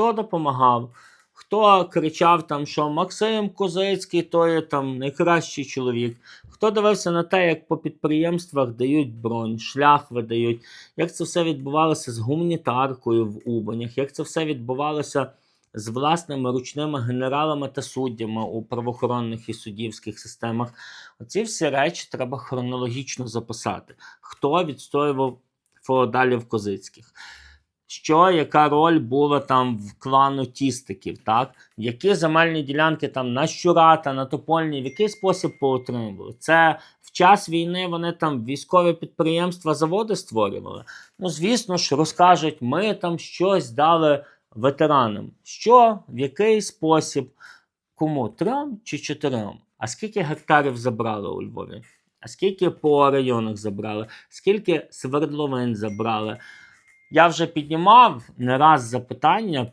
Хто допомагав? Хто кричав там, що Максим Козицький то є там найкращий чоловік? Хто дивився на те, як по підприємствах дають бронь, шлях видають, як це все відбувалося з гуманітаркою в Убанях, як це все відбувалося з власними ручними генералами та суддями у правоохоронних і суддівських системах? Оці всі речі треба хронологічно записати. Хто відстоював феодалів козицьких? Що, яка роль була там в клану тістиків, так? Які земельні ділянки там на Щурата, на Топольні, в який спосіб поотримували? Це в час війни вони там військові підприємства, заводи створювали. Ну, звісно ж, розкажуть, ми там щось дали ветеранам. Що, в який спосіб, кому? Трьом чи чотирьом? А скільки гектарів забрали у Львові? А скільки по районах забрали? Скільки свердловин забрали? Я вже піднімав не раз запитання